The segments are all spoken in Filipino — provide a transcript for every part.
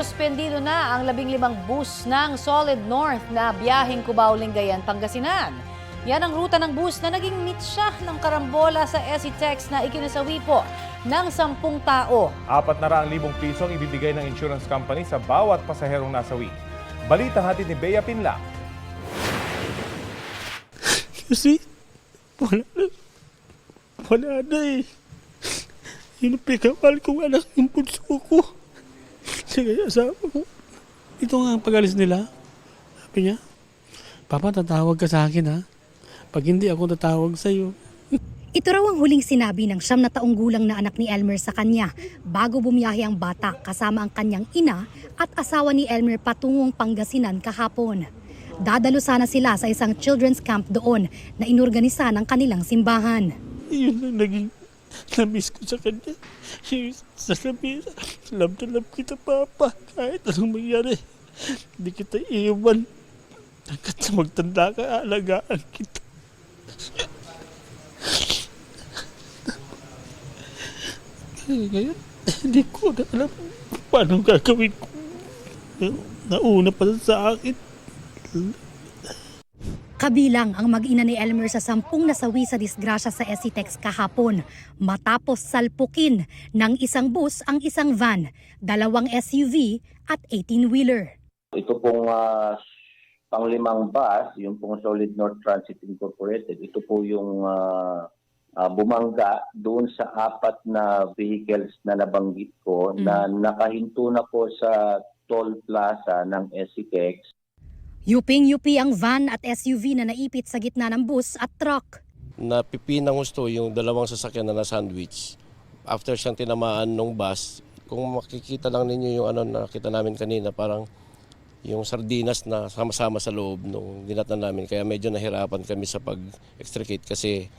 Suspendido na ang labing limang bus ng Solid North na biyaheng Cubao, Lingayen, Pangasinan. Yan ang ruta ng bus na naging mitsa ng karambola sa SETEX na ikinasawi po ng sampung tao. Apat na raang libong piso ang ibibigay ng insurance company sa bawat pasaherong nasawi. Balita hatid ni Bea Pinla. Kasi wala na. Wala na eh. Pinakamahal kong anak yung bunso ko. Asawa ko. Ito nga ang pag-alis nila. Sabi niya, Papa, tatawag ka sa akin ha. Pag hindi ako tatawag sa'yo. Ito raw ang huling sinabi ng siyam na taong gulang na anak ni Elmer sa kanya bago bumiyahe ang bata kasama ang kanyang ina at asawa ni Elmer patungong Pangasinan kahapon. Dadalo sana sila sa isang children's camp doon na inorganisa ng kanilang simbahan. Yun lang naging na-miss ko sa kanya. Sasabihin, love na love kita, Papa. Kahit anong mangyari, hindi kita iiwan. Hanggat sa magtanda ka, alagaan kita. Kaya ngayon, hindi ko na alam paano gagawin ko. Nauna pa sa akin. Kabilang ang mag-ina ni Elmer sa sampung nasawi sa disgrasya sa SCTEX kahapon matapos salpukin ng isang bus ang isang van, dalawang SUV at 18-wheeler. Ito pong ah, panglimang bus, yung pong Solid North Transit Incorporated, ito po yung ah, ah, bumangga doon sa apat na vehicles na nabanggit ko na nakahinto na po sa toll plaza ng SCX. Yuping-yupi ang van at SUV na naipit sa gitna ng bus at truck. napipinang gusto yung dalawang sasakyan na na-sandwich. After siyang tinamaan ng bus, kung makikita lang ninyo yung ano na nakita namin kanina, parang yung sardinas na sama-sama sa loob nung dinatan namin. Kaya medyo nahirapan kami sa pag-extricate kasi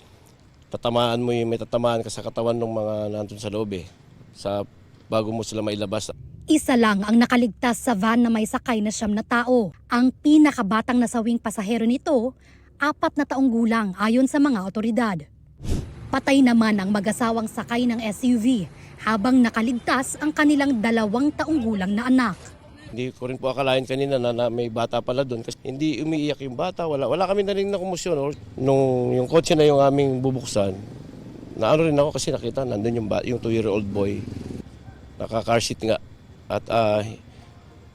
tatamaan mo yung may tatamaan ka sa katawan ng mga nandun sa loob eh. Sa, bago mo sila mailabas. Isa lang ang nakaligtas sa van na may sakay na siyam na tao. Ang pinakabatang nasawing pasahero nito, apat na taong gulang ayon sa mga otoridad. Patay naman ang mag-asawang sakay ng SUV habang nakaligtas ang kanilang dalawang taong gulang na anak. Hindi ko rin po akalain kanina na, na may bata pala doon kasi hindi umiiyak yung bata. Wala, wala kami na rin na kumusyon. Or, nung yung kotse na yung aming bubuksan, na ano rin ako kasi nakita nandun yung, yung two-year-old boy. Naka-car seat nga. At ah,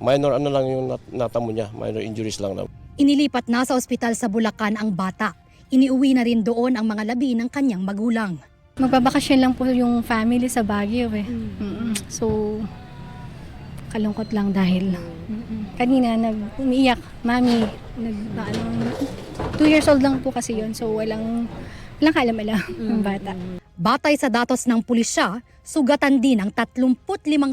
minor ano lang yung nat- natamo niya, minor injuries lang na. Inilipat na sa ospital sa Bulacan ang bata. Iniuwi na rin doon ang mga labi ng kanyang magulang. Magbabakasyon lang po yung family sa Baguio eh. Mm-mm. So, kalungkot lang dahil mm-mm. kanina nag umiiyak, mami, nag ano, two years old lang po kasi yon so walang walang kaalam-alam yung bata. Batay sa datos ng pulisya, sugatan din ang 35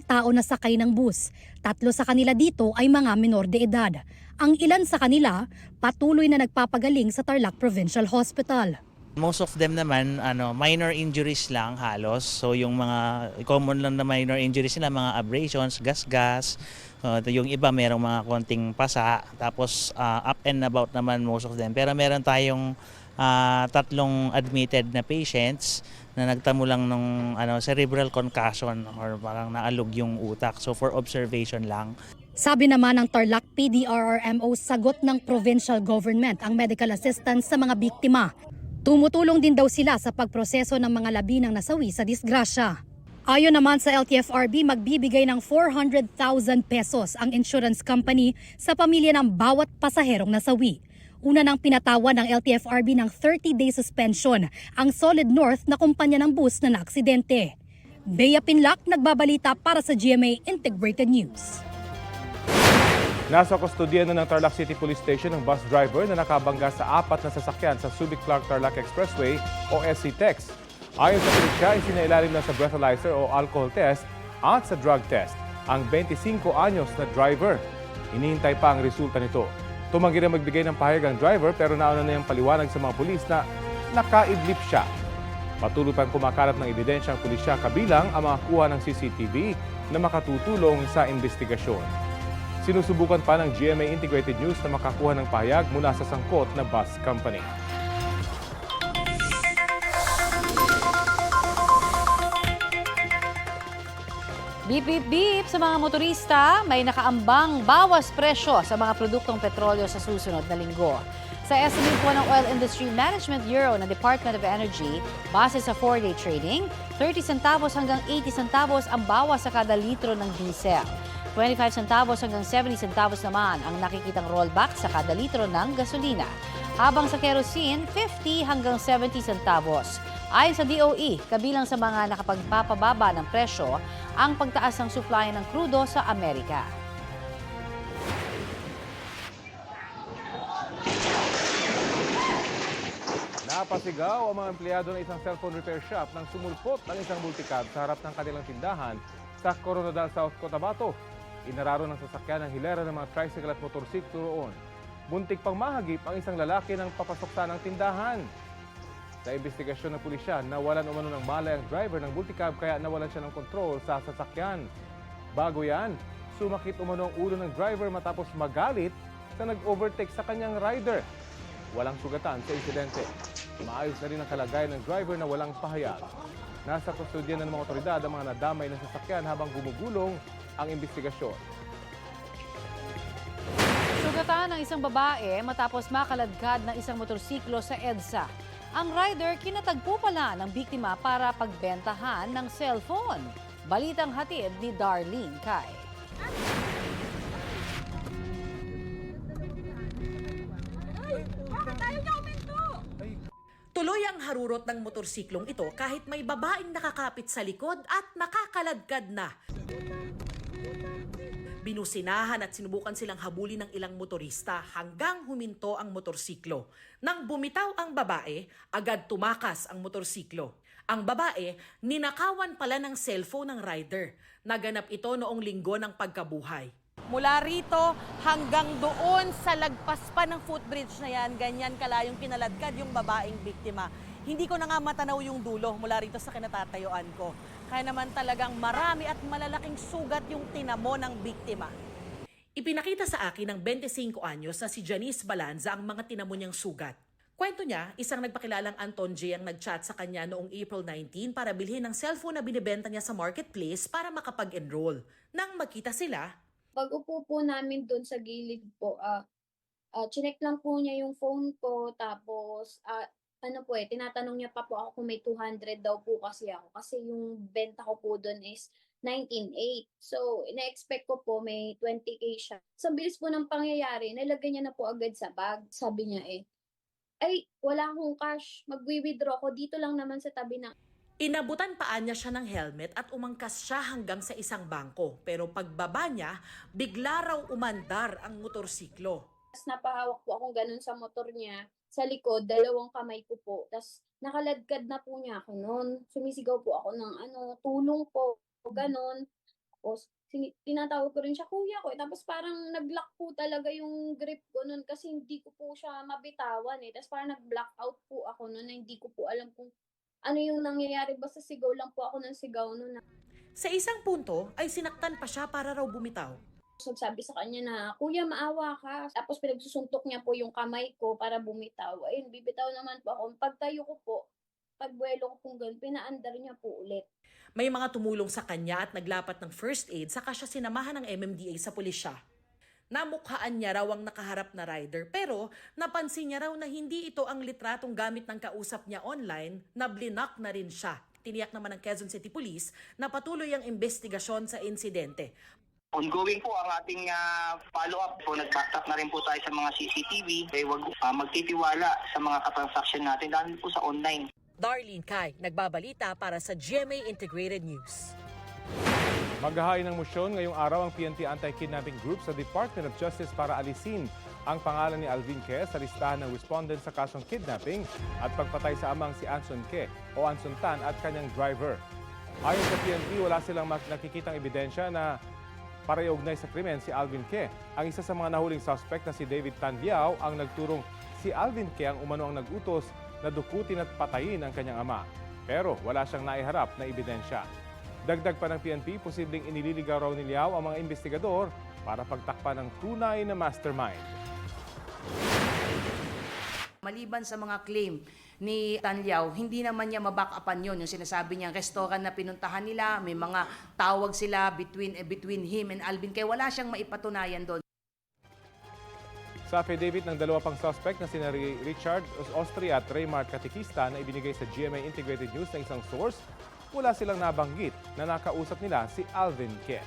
tao na sakay ng bus. Tatlo sa kanila dito ay mga minor de edad. Ang ilan sa kanila patuloy na nagpapagaling sa Tarlac Provincial Hospital. Most of them naman ano minor injuries lang halos. So yung mga common lang na minor injuries nila mga abrasions, gas-gas. Uh, yung iba merong mga konting pasa tapos uh, up and about naman most of them. Pero meron tayong uh, tatlong admitted na patients na nagtamo lang ng ano cerebral concussion or parang naalog yung utak. So for observation lang. Sabi naman ng Tarlac PDRRMO, sagot ng provincial government ang medical assistance sa mga biktima. Tumutulong din daw sila sa pagproseso ng mga labi ng nasawi sa disgrasya. Ayon naman sa LTFRB, magbibigay ng 400,000 pesos ang insurance company sa pamilya ng bawat pasaherong nasawi. Una nang pinatawan ng LTFRB ng 30-day suspension ang Solid North na kumpanya ng bus na naaksidente. Bea Pinlac, nagbabalita para sa GMA Integrated News. Nasa kustodiya na ng Tarlac City Police Station ang bus driver na nakabangga sa apat na sasakyan sa Subic Clark Tarlac Expressway o SCTEX. Ayon sa pulisya, isinailalim na sa breathalyzer o alcohol test at sa drug test ang 25 anyos na driver. Hinihintay pa ang resulta nito. Tumanggi na magbigay ng pahayag ang driver pero nauna na yung paliwanag sa mga pulis na nakaidlip siya. Patuloy pang kumakalat ng ebidensya ang pulisya kabilang ang mga kuha ng CCTV na makatutulong sa investigasyon. Sinusubukan pa ng GMA Integrated News na makakuha ng pahayag mula sa sangkot na bus company. Beep, beep, beep sa mga motorista, may nakaambang bawas presyo sa mga produktong petrolyo sa susunod na linggo. Sa estimate po ng Oil Industry Management Bureau ng Department of Energy, base sa 4-day trading, 30 centavos hanggang 80 centavos ang bawas sa kada litro ng diesel. 25 centavos hanggang 70 centavos naman ang nakikitang rollback sa kada litro ng gasolina. Habang sa kerosene, 50 hanggang 70 centavos. Ayon sa DOE, kabilang sa mga nakapagpapababa ng presyo ang pagtaas ng supply ng krudo sa Amerika. Napasigaw ang mga empleyado ng isang cellphone repair shop nang sumulpot ng isang multicab sa harap ng kanilang tindahan sa Coronadal South Cotabato. Inararo ng sasakyan ang hilera ng mga tricycle at motorsiklo roon. Muntik pang mahagip ang isang lalaki ng papasok sa ng tindahan. Sa investigasyon ng pulisya, nawalan umano ng malay ang driver ng multicab kaya nawalan siya ng kontrol sa sasakyan. Bago yan, sumakit umano ang ulo ng driver matapos magalit sa nag-overtake sa kanyang rider. Walang sugatan sa insidente. Maayos na rin ang kalagayan ng driver na walang pahayag. Nasa kustodya na ng mga otoridad ang mga nadamay ng sasakyan habang gumugulong ang investigasyon. Sugatan ng isang babae matapos makaladkad ng isang motorsiklo sa EDSA. Ang rider kinatagpo pala ng biktima para pagbentahan ng cellphone. Balitang hatid ni Darlene Kai. Tuloy ang harurot ng motorsiklong ito kahit may babaeng nakakapit sa likod at nakakaladkad na. Binusinahan at sinubukan silang habulin ng ilang motorista hanggang huminto ang motorsiklo. Nang bumitaw ang babae, agad tumakas ang motorsiklo. Ang babae, ninakawan pala ng cellphone ng rider. Naganap ito noong linggo ng pagkabuhay. Mula rito hanggang doon sa lagpas pa ng footbridge na yan, ganyan kalayong kinaladkad yung babaeng biktima. Hindi ko na nga matanaw yung dulo mula rito sa kinatatayuan ko. Kaya naman talagang marami at malalaking sugat yung tinamo ng biktima. Ipinakita sa akin ng 25 anyos na si Janice Balanza ang mga tinamo niyang sugat. Kwento niya, isang nagpakilalang Anton J ang nagchat sa kanya noong April 19 para bilhin ng cellphone na binibenta niya sa marketplace para makapag-enroll. Nang magkita sila, Pag upo po namin doon sa gilid po, ah ah, chinek lang po niya yung phone ko, tapos, ah, ano po eh, tinatanong niya pa po ako kung may 200 daw po kasi ako. Kasi yung benta ko po doon is 19.8. So, ina-expect ko po may 20k siya. Sa bilis po ng pangyayari, nilagay niya na po agad sa bag. Sabi niya eh, ay, wala akong cash. Magwi-withdraw ko dito lang naman sa tabi ng inabutan paan niya siya ng helmet at umangkas siya hanggang sa isang bangko. Pero pagbaba niya, bigla raw umandar ang motorsiklo. Tapos napahawak po akong ganun sa motor niya. Sa likod, dalawang kamay ko po. Tapos nakaladkad na po niya ako noon. Sumisigaw po ako ng ano, tulong po. Ganun. Tapos tinatawag ko rin siya, kuya ko. Eh, Tapos parang nag-lock po talaga yung grip ko noon kasi hindi ko po siya mabitawan eh. Tapos parang nag-black out po ako noon na hindi ko po alam kung ano yung nangyayari. Basta sigaw lang po ako ng sigaw noon. Sa isang punto ay sinaktan pa siya para raw bumitaw. Sabi sa kanya na, kuya, maawa ka. Tapos pinagsusuntok niya po yung kamay ko para bumitaw. Ayun, bibitaw naman po ako. Pagtayo ko po, pagbuelo ko pong ganun, pinaandar niya po ulit. May mga tumulong sa kanya at naglapat ng first aid saka siya sinamahan ng MMDA sa pulisya. Namukhaan niya raw ang nakaharap na rider pero napansin niya raw na hindi ito ang litratong gamit ng kausap niya online na blinak na rin siya. Tiniyak naman ng Quezon City Police na patuloy ang investigasyon sa insidente. Ongoing po ang ating ah, follow-up po. Nag-backtrack na rin po tayo sa mga CCTV. Eh, wag ah, magtitiwala sa mga katransaksyon natin, lalo po sa online. Darlene Kai, nagbabalita para sa GMA Integrated News. Maghahain ng motion ngayong araw ang PNP Anti-Kidnapping Group sa Department of Justice para alisin ang pangalan ni Alvin Ke sa listahan ng respondent sa kasong kidnapping at pagpatay sa amang si Anson Ke o Anson Tan at kanyang driver. Ayon sa PNP, wala silang nakikitang ebidensya na parayugnay sa krimen si Alvin Ke. Ang isa sa mga nahuling suspect na si David Tan Liao ang nagturong si Alvin Ke ang umano ang nagutos na dukutin at patayin ang kanyang ama. Pero wala siyang naiharap na ebidensya. Dagdag pa ng PNP, posibleng inililigaw raw ni Liao ang mga investigador para pagtakpan ng tunay na mastermind. Maliban sa mga claim ni Tanliao, hindi naman niya maback upan yun. Yung sinasabi niya, restaurant na pinuntahan nila, may mga tawag sila between, eh, between him and Alvin. Kaya wala siyang maipatunayan doon. Sa affidavit ng dalawa pang suspect na sina Richard Austria at Raymart Katikista na ibinigay sa GMA Integrated News ng isang source, wala silang nabanggit na nakausap nila si Alvin Ke.